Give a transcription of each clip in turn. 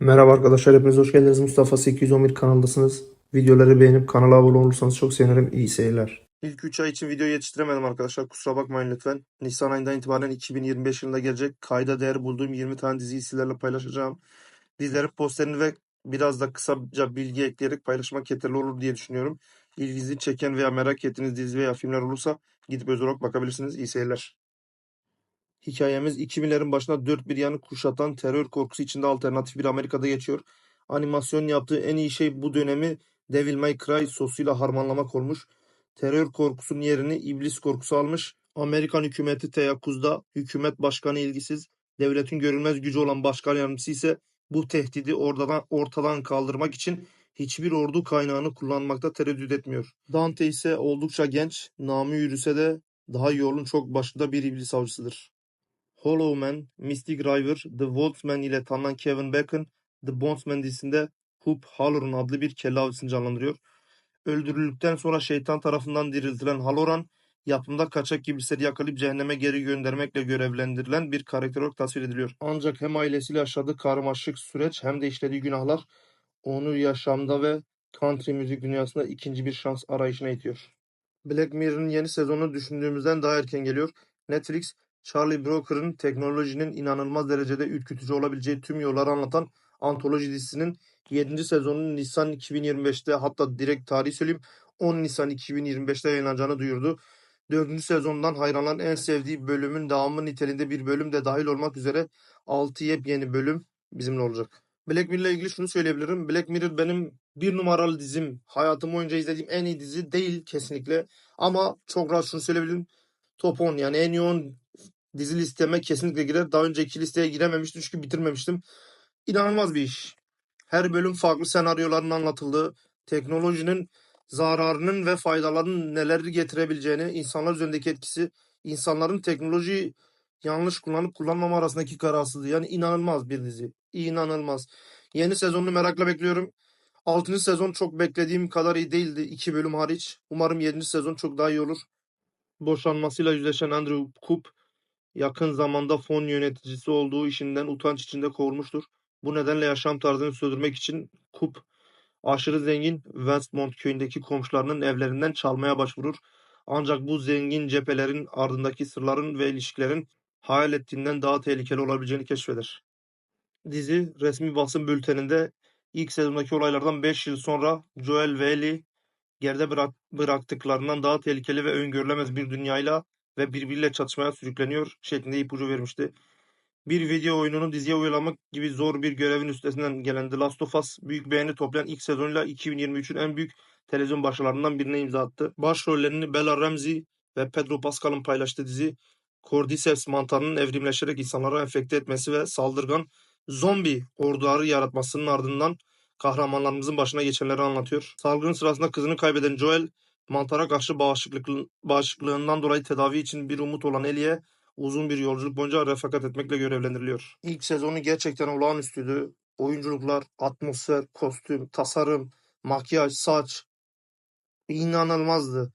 Merhaba arkadaşlar, hepiniz hoş geldiniz. Mustafa 811 kanaldasınız. Videoları beğenip kanala abone olursanız çok sevinirim. İyi seyirler. İlk 3 ay için video yetiştiremedim arkadaşlar. Kusura bakmayın lütfen. Nisan ayından itibaren 2025 yılında gelecek kayda değer bulduğum 20 tane diziyi sizlerle paylaşacağım. Dizilerin posterini ve biraz da kısaca bilgi ekleyerek paylaşmak yeterli olur diye düşünüyorum. İlginizi çeken veya merak ettiğiniz dizi veya filmler olursa gidip özel olarak bakabilirsiniz. İyi seyirler. Hikayemiz 2000'lerin başında dört bir yanı kuşatan terör korkusu içinde alternatif bir Amerika'da geçiyor. Animasyon yaptığı en iyi şey bu dönemi Devil May Cry sosuyla harmanlamak olmuş. Terör korkusunun yerini iblis korkusu almış. Amerikan hükümeti teyakkuzda, hükümet başkanı ilgisiz, devletin görünmez gücü olan başkan yardımcısı ise bu tehdidi ortadan, ortadan kaldırmak için hiçbir ordu kaynağını kullanmakta tereddüt etmiyor. Dante ise oldukça genç, namı yürüse de daha yolun çok başında bir iblis avcısıdır. Hollow Man, Mystic River, The Wolfman ile tanınan Kevin Bacon, The Bondsman dizisinde Hoop Halloran adlı bir kelle avcısını canlandırıyor. Öldürüldükten sonra şeytan tarafından diriltilen Halloran, yapımda kaçak iblisleri yakalayıp cehenneme geri göndermekle görevlendirilen bir karakter olarak tasvir ediliyor. Ancak hem ailesiyle yaşadığı karmaşık süreç hem de işlediği günahlar onu yaşamda ve country müzik dünyasında ikinci bir şans arayışına itiyor. Black Mirror'ın yeni sezonu düşündüğümüzden daha erken geliyor. Netflix, Charlie Brooker'ın teknolojinin inanılmaz derecede ürkütücü olabileceği tüm yolları anlatan antoloji dizisinin 7. sezonunun Nisan 2025'te hatta direkt tarih söyleyeyim 10 Nisan 2025'te yayınlanacağını duyurdu. 4. sezondan hayranların en sevdiği bölümün devamı niteliğinde bir bölüm de dahil olmak üzere 6 yepyeni bölüm bizimle olacak. Black Mirror ile ilgili şunu söyleyebilirim. Black Mirror benim bir numaralı dizim. Hayatım boyunca izlediğim en iyi dizi değil kesinlikle. Ama çok rahat şunu söyleyebilirim. Top 10 yani en iyi 10 dizi listeme kesinlikle girer. Daha önceki listeye girememiştim çünkü bitirmemiştim. İnanılmaz bir iş. Her bölüm farklı senaryoların anlatıldığı, teknolojinin zararının ve faydalarının neler getirebileceğini, insanlar üzerindeki etkisi, insanların teknolojiyi yanlış kullanıp kullanmama arasındaki kararsızlığı. Yani inanılmaz bir dizi. İnanılmaz. Yeni sezonunu merakla bekliyorum. 6. sezon çok beklediğim kadar iyi değildi. 2 bölüm hariç. Umarım 7. sezon çok daha iyi olur. Boşanmasıyla yüzleşen Andrew Coop yakın zamanda fon yöneticisi olduğu işinden utanç içinde kovulmuştur. Bu nedenle yaşam tarzını sürdürmek için Coop aşırı zengin Westmont köyündeki komşularının evlerinden çalmaya başvurur. Ancak bu zengin cephelerin ardındaki sırların ve ilişkilerin hayal ettiğinden daha tehlikeli olabileceğini keşfeder. Dizi resmi basın bülteninde ilk sezondaki olaylardan 5 yıl sonra Joel ve Ellie geride bırak, bıraktıklarından daha tehlikeli ve öngörülemez bir dünyayla ve birbiriyle çatışmaya sürükleniyor şeklinde ipucu vermişti. Bir video oyununu diziye uyarlamak gibi zor bir görevin üstesinden gelen The Last of Us büyük beğeni toplayan ilk sezonuyla 2023'ün en büyük televizyon başarılarından birine imza attı. Başrollerini Bella Ramsey ve Pedro Pascal'ın paylaştığı dizi Cordyceps mantarının evrimleşerek insanları enfekte etmesi ve saldırgan zombi orduları yaratmasının ardından kahramanlarımızın başına geçenleri anlatıyor. Salgın sırasında kızını kaybeden Joel, mantara karşı bağışıklık, bağışıklığından dolayı tedavi için bir umut olan Ellie'ye uzun bir yolculuk boyunca refakat etmekle görevlendiriliyor. İlk sezonu gerçekten olağanüstüydü. Oyunculuklar, atmosfer, kostüm, tasarım, makyaj, saç inanılmazdı.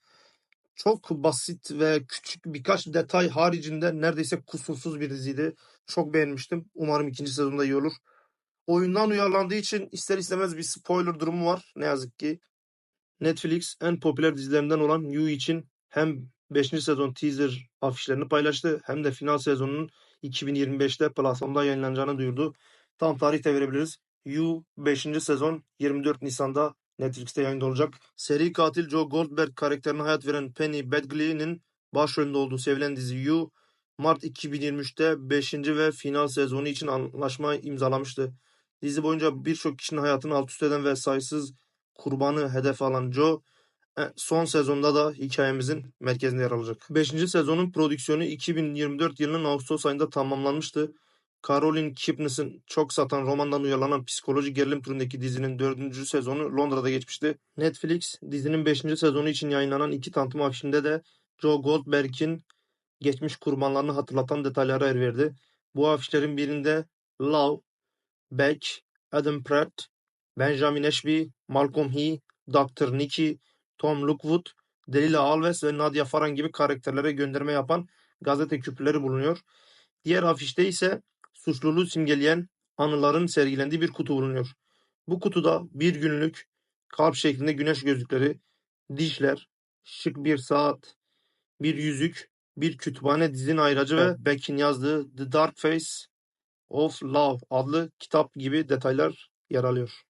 Çok basit ve küçük birkaç detay haricinde neredeyse kusursuz bir diziydi. Çok beğenmiştim. Umarım ikinci sezonda iyi olur. Oyundan uyarlandığı için ister istemez bir spoiler durumu var ne yazık ki. Netflix en popüler dizilerinden olan You için hem 5. sezon teaser afişlerini paylaştı hem de final sezonunun 2025'te platformda yayınlanacağını duyurdu. Tam tarih de verebiliriz. You 5. sezon 24 Nisan'da Netflix'te yayında olacak. Seri katil Joe Goldberg karakterine hayat veren Penny Badgley'nin başrolünde olduğu sevilen dizi You, Mart 2023'te 5. ve final sezonu için anlaşma imzalamıştı. Dizi boyunca birçok kişinin hayatını alt üst eden ve sayısız kurbanı hedef alan Joe, e, son sezonda da hikayemizin merkezinde yer alacak. 5. sezonun prodüksiyonu 2024 yılının Ağustos ayında tamamlanmıştı. Caroline Kepnes'in çok satan romandan uyarlanan psikoloji gerilim türündeki dizinin 4. sezonu Londra'da geçmişti. Netflix dizinin 5. sezonu için yayınlanan iki tanıtım afişinde de Joe Goldberg'in geçmiş kurbanlarını hatırlatan detaylara yer verdi. Bu afişlerin birinde Love, Beck, Adam Pratt, Benjamin Ashby, Malcolm He, Dr. Nicky, Tom Lookwood, Delilah Alves ve Nadia Faran gibi karakterlere gönderme yapan gazete küpürleri bulunuyor. Diğer afişte ise suçluluğu simgeleyen anıların sergilendiği bir kutu bulunuyor. Bu kutuda bir günlük kalp şeklinde güneş gözlükleri, dişler, şık bir saat, bir yüzük, bir kütüphane dizinin ayracı ve Beck'in yazdığı The Dark Face of Love adlı kitap gibi detaylar yer alıyor.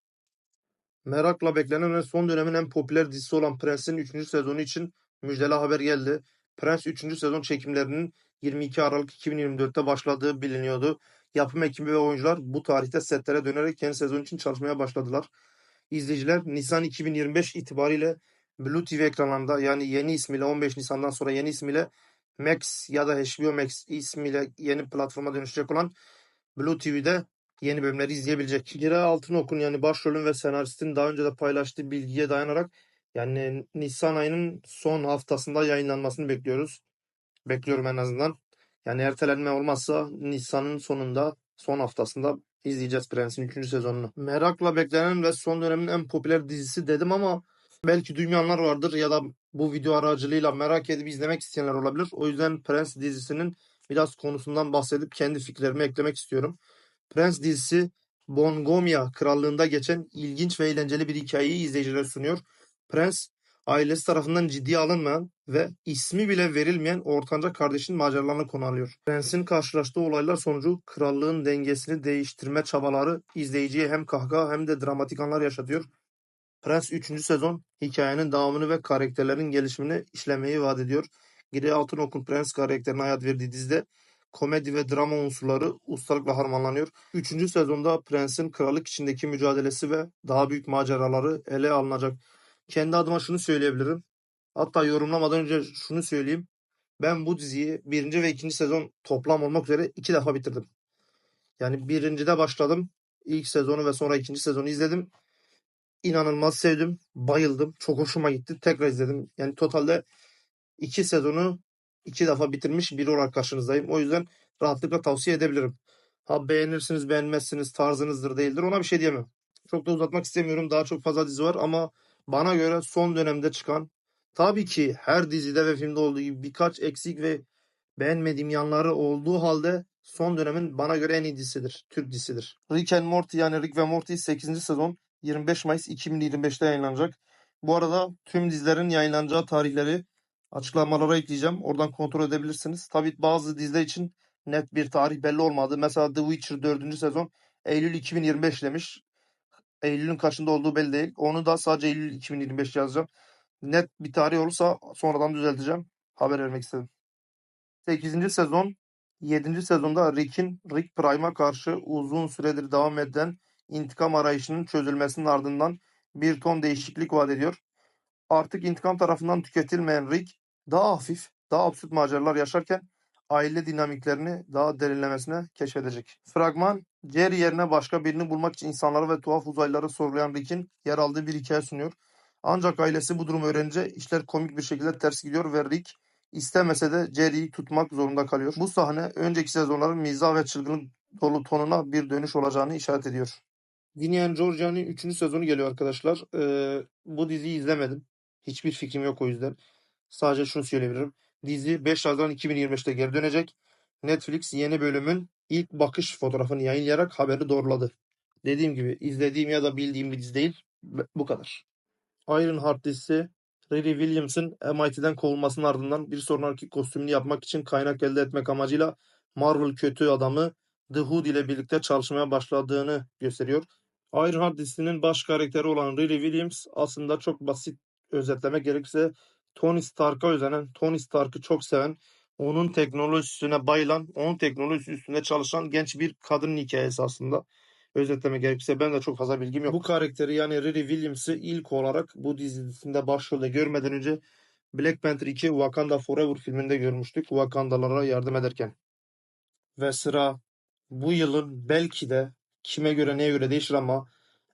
Merakla beklenen ve son dönemin en popüler dizisi olan Prens'in 3. sezonu için müjdeli haber geldi. Prens 3. sezon çekimlerinin 22 Aralık 2024'te başladığı biliniyordu. Yapım ekibi ve oyuncular bu tarihte setlere dönerek yeni sezon için çalışmaya başladılar. İzleyiciler Nisan 2025 itibariyle Blue TV ekranlarında yani yeni ismiyle 15 Nisan'dan sonra yeni ismiyle Max ya da HBO Max ismiyle yeni platforma dönüşecek olan Blue TV'de yeni bölümleri izleyebilecek. Giray Altınok'un yani başrolün ve senaristin daha önce de paylaştığı bilgiye dayanarak yani Nisan ayının son haftasında yayınlanmasını bekliyoruz. Bekliyorum en azından. Yani ertelenme olmazsa Nisan'ın sonunda son haftasında izleyeceğiz Prens'in 3. sezonunu. Merakla beklenen ve son dönemin en popüler dizisi dedim ama belki duymayanlar vardır ya da bu video aracılığıyla merak edip izlemek isteyenler olabilir. O yüzden Prens dizisinin biraz konusundan bahsedip kendi fikirlerimi eklemek istiyorum. Prens dizisi Bongomia krallığında geçen ilginç ve eğlenceli bir hikayeyi izleyicilere sunuyor. Prens ailesi tarafından ciddiye alınmayan ve ismi bile verilmeyen ortanca kardeşin maceralarını konu alıyor. Prens'in karşılaştığı olaylar sonucu krallığın dengesini değiştirme çabaları izleyiciye hem kahkaha hem de dramatik anlar yaşatıyor. Prens 3. sezon hikayenin devamını ve karakterlerin gelişimini işlemeyi vaat ediyor. Giri Altınok'un Prens karakterine hayat verdiği dizide komedi ve drama unsurları ustalıkla harmanlanıyor. Üçüncü sezonda Prens'in krallık içindeki mücadelesi ve daha büyük maceraları ele alınacak. Kendi adıma şunu söyleyebilirim. Hatta yorumlamadan önce şunu söyleyeyim. Ben bu diziyi birinci ve ikinci sezon toplam olmak üzere iki defa bitirdim. Yani birincide başladım. İlk sezonu ve sonra ikinci sezonu izledim. İnanılmaz sevdim. Bayıldım. Çok hoşuma gitti. Tekrar izledim. Yani totalde iki sezonu iki defa bitirmiş biri olarak karşınızdayım. O yüzden rahatlıkla tavsiye edebilirim. Ha beğenirsiniz beğenmezsiniz tarzınızdır değildir ona bir şey diyemem. Çok da uzatmak istemiyorum. Daha çok fazla dizi var ama bana göre son dönemde çıkan tabii ki her dizide ve filmde olduğu gibi birkaç eksik ve beğenmediğim yanları olduğu halde son dönemin bana göre en iyi dizisidir. Türk dizisidir. Rick and Morty yani Rick ve Morty 8. sezon 25 Mayıs 2025'te yayınlanacak. Bu arada tüm dizilerin yayınlanacağı tarihleri açıklamalara ekleyeceğim. Oradan kontrol edebilirsiniz. Tabii bazı diziler için net bir tarih belli olmadı. Mesela The Witcher 4. sezon Eylül 2025 demiş. Eylül'ün kaçında olduğu belli değil. Onu da sadece Eylül 2025 yazacağım. Net bir tarih olursa sonradan düzelteceğim. Haber vermek istedim. 8. sezon 7. sezonda Rick'in Rick Prime'a karşı uzun süredir devam eden intikam arayışının çözülmesinin ardından bir ton değişiklik vaat ediyor. Artık intikam tarafından tüketilmeyen Rick daha hafif, daha absürt maceralar yaşarken aile dinamiklerini daha derinlemesine keşfedecek. Fragman, Jerry yerine başka birini bulmak için insanları ve tuhaf uzaylıları sorgulayan Rick'in yer aldığı bir hikaye sunuyor. Ancak ailesi bu durumu öğrenince işler komik bir şekilde ters gidiyor ve Rick istemese de Jerry'yi tutmak zorunda kalıyor. Bu sahne önceki sezonların mizah ve çılgınlık dolu tonuna bir dönüş olacağını işaret ediyor. Ginny and Georgia'nın 3. sezonu geliyor arkadaşlar. Ee, bu diziyi izlemedim. Hiçbir fikrim yok o yüzden. Sadece şunu söyleyebilirim. Dizi 5 Haziran 2025'te geri dönecek. Netflix yeni bölümün ilk bakış fotoğrafını yayınlayarak haberi doğruladı. Dediğim gibi izlediğim ya da bildiğim bir dizi değil. Bu kadar. Ironheart dizisi Riri Williams'ın MIT'den kovulmasının ardından bir sonraki kostümünü yapmak için kaynak elde etmek amacıyla Marvel kötü adamı The Hood ile birlikte çalışmaya başladığını gösteriyor. Ironheart dizisinin baş karakteri olan Riri Williams aslında çok basit özetlemek gerekirse Tony Stark'a özenen, Tony Stark'ı çok seven, onun teknolojisine bayılan, onun teknolojisi üstünde çalışan genç bir kadının hikayesi aslında. Özetlemek gerekirse ben de çok fazla bilgim yok. Bu karakteri yani Riri Williams'ı ilk olarak bu dizisinde başrolde görmeden önce Black Panther 2 Wakanda Forever filminde görmüştük. Wakandalara yardım ederken. Ve sıra bu yılın belki de kime göre neye göre değişir ama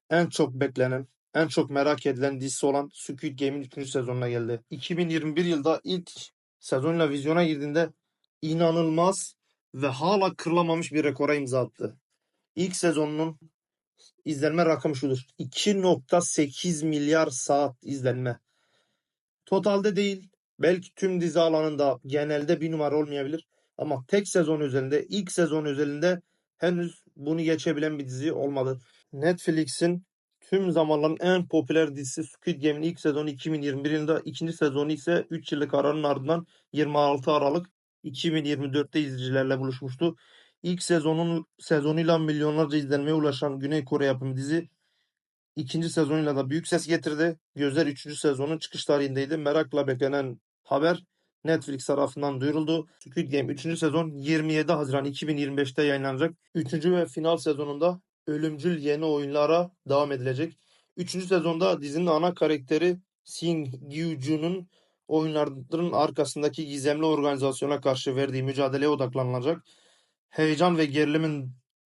en çok beklenen, en çok merak edilen dizisi olan Squid Game'in 3. sezonuna geldi. 2021 yılda ilk sezonla vizyona girdiğinde inanılmaz ve hala kırılamamış bir rekora imza attı. İlk sezonunun izlenme rakamı şudur. 2.8 milyar saat izlenme. Totalde değil, belki tüm dizi alanında genelde bir numara olmayabilir. Ama tek sezon üzerinde, ilk sezon üzerinde henüz bunu geçebilen bir dizi olmadı. Netflix'in tüm zamanların en popüler dizisi Squid Game'in ilk sezonu 2021 yılında, ikinci sezonu ise 3 yıllık aranın ardından 26 Aralık 2024'te izleyicilerle buluşmuştu. İlk sezonun sezonuyla milyonlarca izlenmeye ulaşan Güney Kore yapımı dizi ikinci sezonuyla da büyük ses getirdi. Gözler 3. sezonun çıkış tarihindeydi. Merakla beklenen haber Netflix tarafından duyuruldu. Squid Game 3. sezon 27 Haziran 2025'te yayınlanacak. 3. ve final sezonunda ölümcül yeni oyunlara devam edilecek. 3. sezonda dizinin ana karakteri Shin Gyu-jun'un oyunların arkasındaki gizemli organizasyona karşı verdiği mücadeleye odaklanılacak. Heyecan ve gerilimin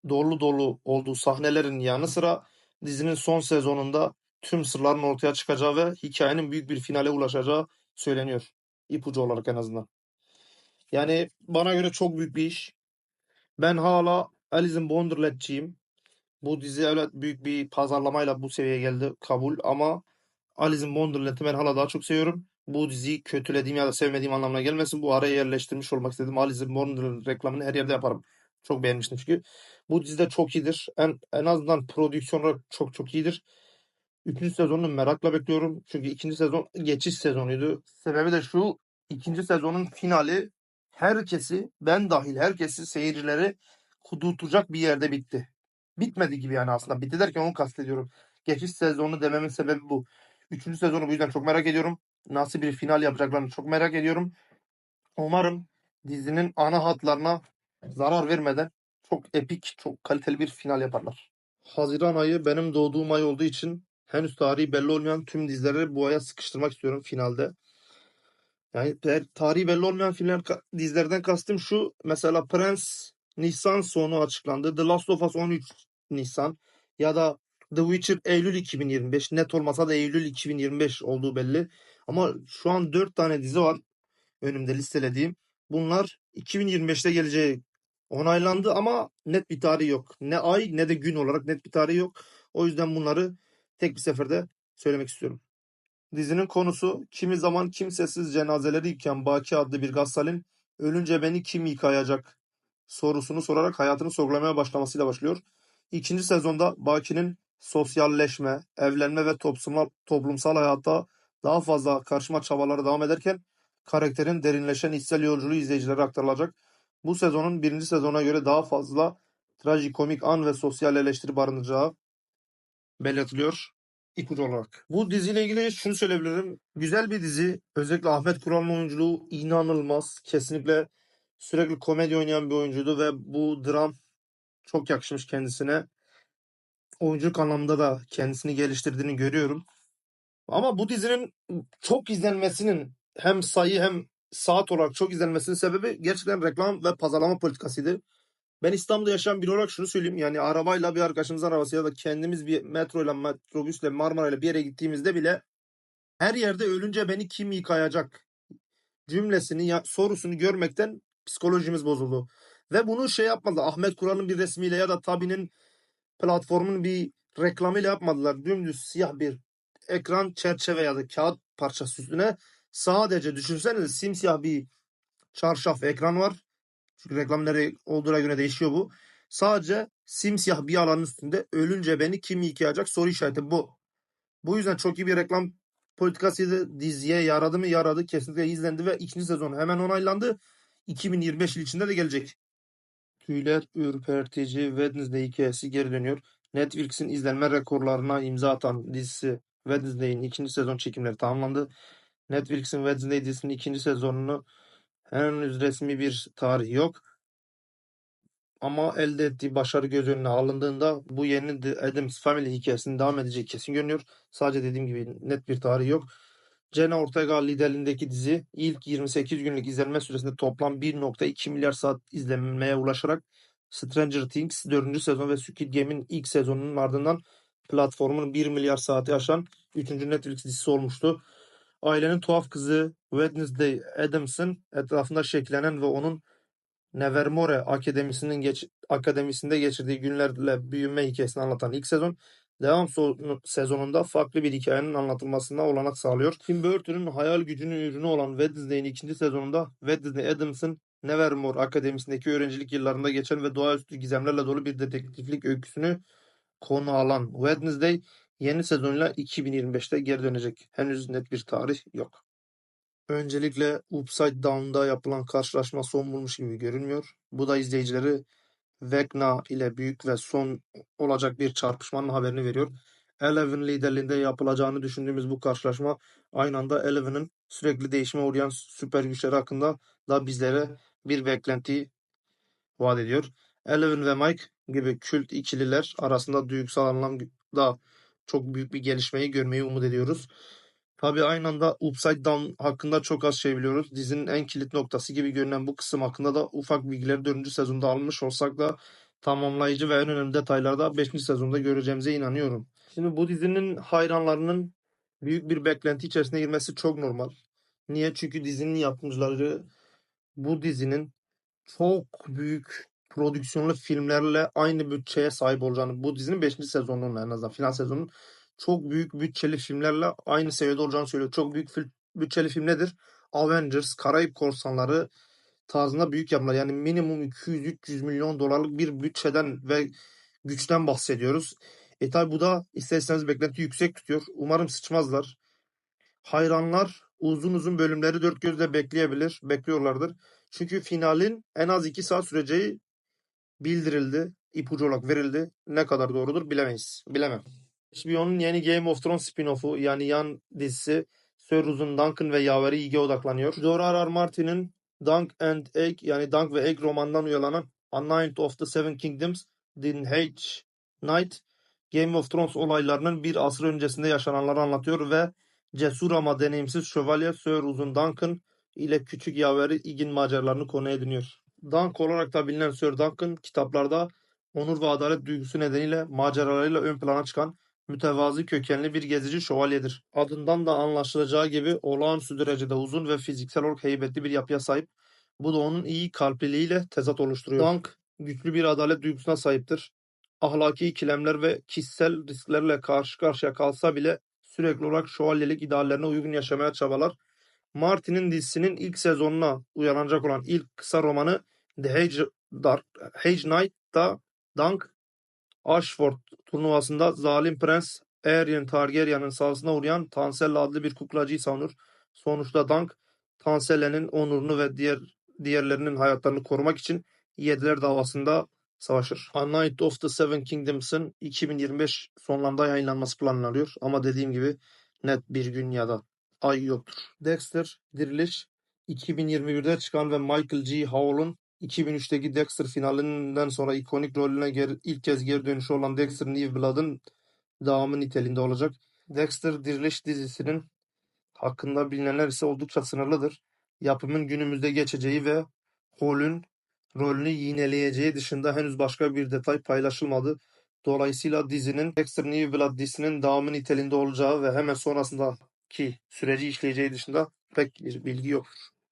dolu dolu olduğu sahnelerin yanı sıra dizinin son sezonunda tüm sırların ortaya çıkacağı ve hikayenin büyük bir finale ulaşacağı söyleniyor. İpucu olarak en azından. Yani bana göre çok büyük bir iş. Ben hala Alice in Wonderland'ciyim. Bu dizi evet büyük bir pazarlamayla bu seviyeye geldi kabul ama Alice in Wonderland'i ben hala daha çok seviyorum. Bu diziyi kötülediğim ya da sevmediğim anlamına gelmesin. Bu araya yerleştirmiş olmak istedim. Alice in Wonderland reklamını her yerde yaparım. Çok beğenmiştim çünkü. Bu dizi de çok iyidir. En, en azından prodüksiyon olarak çok çok iyidir. Üçüncü sezonunu merakla bekliyorum. Çünkü ikinci sezon geçiş sezonuydu. Sebebi de şu. ikinci sezonun finali herkesi ben dahil herkesi seyircileri kudurtacak bir yerde bitti. Bitmedi gibi yani aslında. Bitti derken onu kastediyorum. Geçiş sezonu dememin sebebi bu. Üçüncü sezonu bu yüzden çok merak ediyorum. Nasıl bir final yapacaklarını çok merak ediyorum. Umarım dizinin ana hatlarına zarar vermeden çok epik, çok kaliteli bir final yaparlar. Haziran ayı benim doğduğum ay olduğu için henüz tarihi belli olmayan tüm dizileri bu aya sıkıştırmak istiyorum finalde. Yani tarihi belli olmayan filmler dizilerden kastım şu. Mesela Prens Nisan sonu açıklandı. The Last of Us 13 Nisan ya da The Witcher Eylül 2025 net olmasa da Eylül 2025 olduğu belli. Ama şu an 4 tane dizi var önümde listelediğim. Bunlar 2025'te geleceği onaylandı ama net bir tarih yok. Ne ay ne de gün olarak net bir tarih yok. O yüzden bunları tek bir seferde söylemek istiyorum. Dizinin konusu kimi zaman kimsesiz cenazeleri yıkayan Baki adlı bir gassalin ölünce beni kim yıkayacak sorusunu sorarak hayatını sorgulamaya başlamasıyla başlıyor. İkinci sezonda Baki'nin sosyalleşme, evlenme ve toplumsal, toplumsal hayatta daha fazla karşıma çabaları devam ederken karakterin derinleşen içsel yolculuğu izleyicilere aktarılacak. Bu sezonun birinci sezona göre daha fazla trajikomik an ve sosyal eleştiri barındıracağı belirtiliyor ipucu olarak. Bu diziyle ilgili şunu söyleyebilirim. Güzel bir dizi. Özellikle Ahmet Kural'ın oyunculuğu inanılmaz. Kesinlikle sürekli komedi oynayan bir oyuncuydu ve bu dram çok yakışmış kendisine. Oyunculuk anlamında da kendisini geliştirdiğini görüyorum. Ama bu dizinin çok izlenmesinin hem sayı hem saat olarak çok izlenmesinin sebebi gerçekten reklam ve pazarlama politikasıydı. Ben İstanbul'da yaşayan biri olarak şunu söyleyeyim. Yani arabayla bir arkadaşımızın arabası ya da kendimiz bir metroyla, metrobüsle, Marmara'yla bir yere gittiğimizde bile her yerde ölünce beni kim yıkayacak cümlesini, ya, sorusunu görmekten psikolojimiz bozuldu. Ve bunu şey yapmadı. Ahmet Kural'ın bir resmiyle ya da Tabi'nin platformun bir reklamıyla yapmadılar. Dümdüz siyah bir ekran çerçeve ya da kağıt parçası üstüne sadece düşünsenize simsiyah bir çarşaf ekran var. Çünkü reklamları olduğuna göre değişiyor bu. Sadece simsiyah bir alanın üstünde ölünce beni kim yıkayacak soru işareti bu. Bu yüzden çok iyi bir reklam politikasıydı. Diziye yaradı mı yaradı. Kesinlikle izlendi ve ikinci sezon hemen onaylandı. 2025 yıl içinde de gelecek. Tüyler ürpertici Wednesday hikayesi geri dönüyor. Netflix'in izlenme rekorlarına imza atan dizisi Wednesday'in ikinci sezon çekimleri tamamlandı. Netflix'in Wednesday dizisinin ikinci sezonunu henüz resmi bir tarih yok. Ama elde ettiği başarı göz önüne alındığında bu yeni The Addams Family hikayesinin devam edeceği kesin görünüyor. Sadece dediğim gibi net bir tarih yok. Jenna Ortega liderliğindeki dizi ilk 28 günlük izlenme süresinde toplam 1.2 milyar saat izlenmeye ulaşarak Stranger Things 4. sezon ve Squid Game'in ilk sezonunun ardından platformun 1 milyar saati aşan 3. Netflix dizisi olmuştu. Ailenin tuhaf kızı Wednesday Adams'ın etrafında şekillenen ve onun Nevermore Akademisi'nin geç, akademisinde geçirdiği günlerle büyüme hikayesini anlatan ilk sezon devam sezonunda farklı bir hikayenin anlatılmasına olanak sağlıyor. Tim Burton'un hayal gücünün ürünü olan Wednesday'in ikinci sezonunda Wednesday Adams'ın Nevermore Akademisi'ndeki öğrencilik yıllarında geçen ve doğaüstü gizemlerle dolu bir dedektiflik öyküsünü konu alan Wednesday yeni sezonuyla 2025'te geri dönecek. Henüz net bir tarih yok. Öncelikle Upside Down'da yapılan karşılaşma son bulmuş gibi görünmüyor. Bu da izleyicileri Vecna ile büyük ve son olacak bir çarpışmanın haberini veriyor. Eleven liderliğinde yapılacağını düşündüğümüz bu karşılaşma aynı anda Eleven'ın sürekli değişime uğrayan süper güçleri hakkında da bizlere bir beklenti vaat ediyor. Eleven ve Mike gibi kült ikililer arasında duygusal anlamda çok büyük bir gelişmeyi görmeyi umut ediyoruz. Tabii aynı anda Upside Down hakkında çok az şey biliyoruz. Dizinin en kilit noktası gibi görünen bu kısım hakkında da ufak bilgileri 4. sezonda almış olsak da tamamlayıcı ve en önemli detaylarda 5. sezonda göreceğimize inanıyorum. Şimdi bu dizinin hayranlarının büyük bir beklenti içerisine girmesi çok normal. Niye? Çünkü dizinin yapımcıları bu dizinin çok büyük prodüksiyonlu filmlerle aynı bütçeye sahip olacağını, bu dizinin 5. sezonunun en azından final sezonunun çok büyük bütçeli filmlerle aynı seviyede olacağını söylüyor. Çok büyük fil- bütçeli film nedir? Avengers, Karayip Korsanları tarzında büyük yapımlar. Yani minimum 200-300 milyon dolarlık bir bütçeden ve güçten bahsediyoruz. E tabi bu da isterseniz beklenti yüksek tutuyor. Umarım sıçmazlar. Hayranlar uzun uzun bölümleri dört gözle bekleyebilir, bekliyorlardır. Çünkü finalin en az 2 saat süreceği bildirildi, ipucu olarak verildi. Ne kadar doğrudur bilemeyiz. Bilemem. HBO'nun yeni Game of Thrones spin-off'u yani yan dizisi Sir Uzun Duncan ve Yaveri Eag'e odaklanıyor. George R. R. Martin'in Dunk and Egg yani Dunk ve Egg romanından uyarlanan A Night of the Seven Kingdoms The Hedge Night Game of Thrones olaylarının bir asır öncesinde yaşananları anlatıyor ve cesur ama deneyimsiz şövalye Sir Uzun Duncan ile küçük yaveri Egg'in maceralarını konu ediniyor. Dunk olarak da bilinen Sir Duncan kitaplarda onur ve adalet duygusu nedeniyle maceralarıyla ön plana çıkan mütevazı kökenli bir gezici şövalyedir. Adından da anlaşılacağı gibi olağanüstü derecede uzun ve fiziksel olarak heybetli bir yapıya sahip. Bu da onun iyi kalpliliğiyle tezat oluşturuyor. Dunk güçlü bir adalet duygusuna sahiptir. Ahlaki ikilemler ve kişisel risklerle karşı karşıya kalsa bile sürekli olarak şövalyelik ideallerine uygun yaşamaya çabalar. Martin'in dizisinin ilk sezonuna uyanacak olan ilk kısa romanı The Hedge, Dark, Hedge Knight'ta Dunk Ashford turnuvasında zalim prens Aerion Targaryen'in saldırısına uğrayan Tansella adlı bir kuklacıyı savunur. Sonuçta Dunk, Tansella'nın onurunu ve diğer diğerlerinin hayatlarını korumak için Yediler davasında savaşır. A Night of the Seven Kingdoms'ın 2025 sonlarında yayınlanması planlanıyor. Ama dediğim gibi net bir gün ya da ay yoktur. Dexter Diriliş 2021'de çıkan ve Michael G. Howell'ın 2003'teki Dexter finalinden sonra ikonik rolüne ilk kez geri dönüşü olan Dexter New Blood'ın devamı niteliğinde olacak. Dexter Diriliş dizisinin hakkında bilinenler ise oldukça sınırlıdır. Yapımın günümüzde geçeceği ve Hall'ün rolünü yineleyeceği dışında henüz başka bir detay paylaşılmadı. Dolayısıyla dizinin Dexter New Blood dizisinin devamı niteliğinde olacağı ve hemen sonrasındaki süreci işleyeceği dışında pek bir bilgi yok.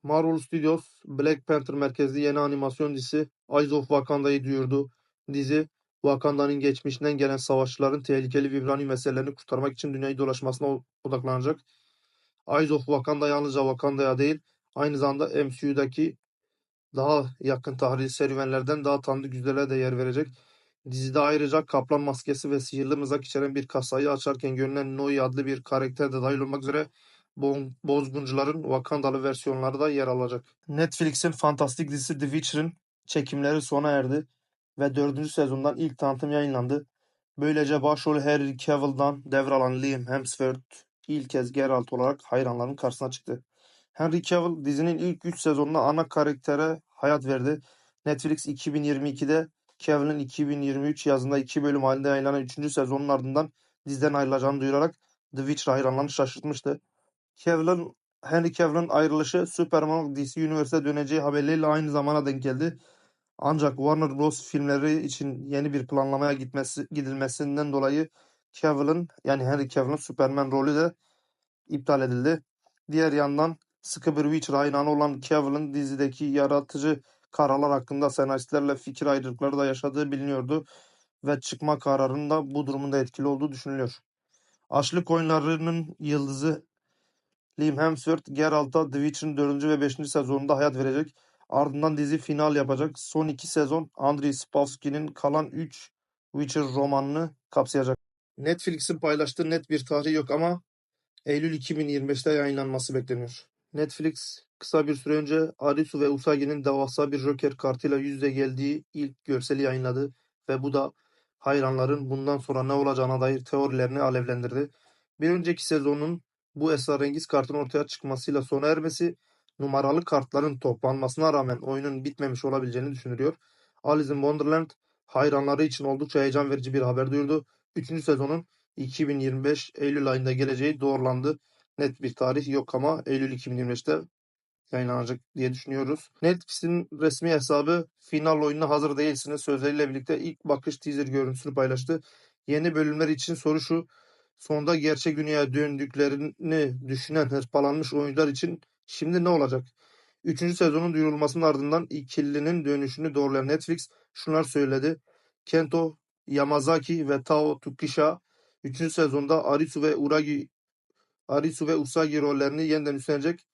Marvel Studios Black Panther merkezli yeni animasyon dizisi Eyes of Wakanda'yı duyurdu. Dizi Wakanda'nın geçmişinden gelen savaşçıların tehlikeli vibranium meselelerini kurtarmak için dünyayı dolaşmasına odaklanacak. Eyes of Wakanda yalnızca Wakanda'ya değil, aynı zamanda MCU'daki daha yakın tarihli serüvenlerden daha tanıdık yüzlere de yer verecek. Dizide ayrıca kaplan maskesi ve sihirli mızrak içeren bir kasayı açarken görünen Noi adlı bir karakter de dahil olmak üzere bozguncuların Wakandalı versiyonları da yer alacak. Netflix'in fantastik dizisi The Witcher'ın çekimleri sona erdi ve dördüncü sezondan ilk tanıtım yayınlandı. Böylece başrolü Henry Cavill'dan devralan Liam Hemsworth ilk kez Geralt olarak hayranların karşısına çıktı. Henry Cavill dizinin ilk 3 sezonunda ana karaktere hayat verdi. Netflix 2022'de Cavill'in 2023 yazında 2 bölüm halinde yayınlanan 3. sezonun ardından diziden ayrılacağını duyurarak The Witcher hayranlarını şaşırtmıştı. Cavill'in Henry Cavill'in ayrılışı Superman DC Universe'e döneceği haberleriyle aynı zamana denk geldi. Ancak Warner Bros. filmleri için yeni bir planlamaya gitmesi, gidilmesinden dolayı Cavill'in yani Henry Cavill'in Superman rolü de iptal edildi. Diğer yandan sıkı bir Witcher hayranı olan Cavill'in dizideki yaratıcı kararlar hakkında senaristlerle fikir ayrılıkları da yaşadığı biliniyordu ve çıkma kararının da bu durumunda etkili olduğu düşünülüyor. Açlık oyunlarının yıldızı Liam Hemsworth Geralt'a The Witcher'ın 4. ve 5. sezonunda hayat verecek. Ardından dizi final yapacak. Son iki sezon Andrei Spavski'nin kalan 3 Witcher romanını kapsayacak. Netflix'in paylaştığı net bir tarih yok ama Eylül 2025'te yayınlanması bekleniyor. Netflix kısa bir süre önce Arisu ve Usagi'nin devasa bir Joker kartıyla yüz yüze geldiği ilk görseli yayınladı ve bu da hayranların bundan sonra ne olacağına dair teorilerini alevlendirdi. Bir önceki sezonun bu esrarengiz kartın ortaya çıkmasıyla sona ermesi numaralı kartların toplanmasına rağmen oyunun bitmemiş olabileceğini düşünülüyor. Alice in Wonderland hayranları için oldukça heyecan verici bir haber duyurdu. Üçüncü sezonun 2025 Eylül ayında geleceği doğrulandı. Net bir tarih yok ama Eylül 2025'te yayınlanacak diye düşünüyoruz. Netflix'in resmi hesabı final oyununa hazır değilsiniz sözleriyle birlikte ilk bakış teaser görüntüsünü paylaştı. Yeni bölümler için soru şu. Sonunda gerçek dünyaya döndüklerini düşünen hırpalanmış oyuncular için şimdi ne olacak? Üçüncü sezonun duyurulmasının ardından ikilinin dönüşünü doğrulayan Netflix şunlar söyledi. Kento Yamazaki ve Tao Tsukisha 3. sezonda Arisu ve Uragi Arisu ve Usagi rollerini yeniden üstlenecek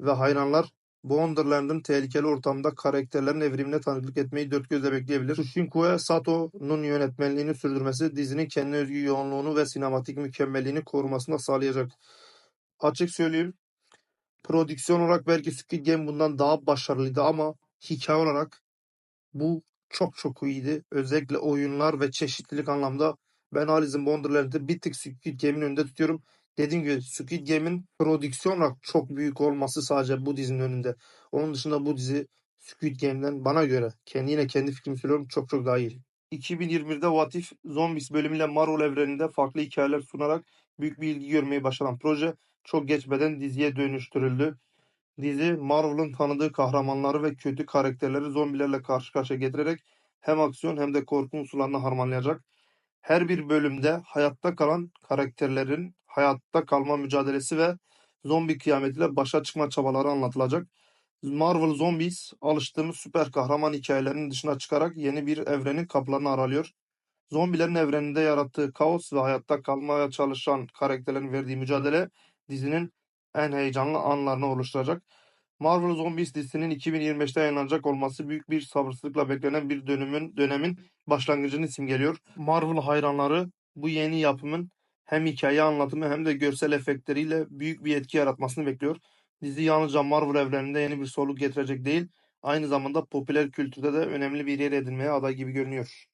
ve hayranlar Wonderland'ın tehlikeli ortamda karakterlerin evrimine tanıklık etmeyi dört gözle bekleyebilir. Shunkue Sato'nun yönetmenliğini sürdürmesi dizinin kendine özgü yoğunluğunu ve sinematik mükemmelliğini korumasını da sağlayacak. Açık söyleyeyim, prodüksiyon olarak belki Squid Game bundan daha başarılıydı ama hikaye olarak bu çok çok iyiydi. Özellikle oyunlar ve çeşitlilik anlamda ben Alice in Wonderland'ı bir tık Squid Game'in önünde tutuyorum. Dediğim gibi Squid Game'in prodüksiyon olarak çok büyük olması sadece bu dizinin önünde. Onun dışında bu dizi Squid Game'den bana göre kendi yine kendi fikrimi söylüyorum çok çok daha iyi. 2021'de What If Zombies bölümüyle Marvel evreninde farklı hikayeler sunarak büyük bir ilgi görmeyi başaran proje çok geçmeden diziye dönüştürüldü. Dizi Marvel'ın tanıdığı kahramanları ve kötü karakterleri zombilerle karşı karşıya getirerek hem aksiyon hem de korku unsurlarını harmanlayacak. Her bir bölümde hayatta kalan karakterlerin hayatta kalma mücadelesi ve zombi kıyametiyle başa çıkma çabaları anlatılacak. Marvel Zombies alıştığımız süper kahraman hikayelerinin dışına çıkarak yeni bir evrenin kapılarını aralıyor. Zombilerin evreninde yarattığı kaos ve hayatta kalmaya çalışan karakterlerin verdiği mücadele dizinin en heyecanlı anlarını oluşturacak. Marvel Zombies dizisinin 2025'te yayınlanacak olması büyük bir sabırsızlıkla beklenen bir dönemin dönemin başlangıcını simgeliyor. Marvel hayranları bu yeni yapımın hem hikaye anlatımı hem de görsel efektleriyle büyük bir etki yaratmasını bekliyor. Dizi yalnızca Marvel evreninde yeni bir soluk getirecek değil, aynı zamanda popüler kültürde de önemli bir yer edinmeye aday gibi görünüyor.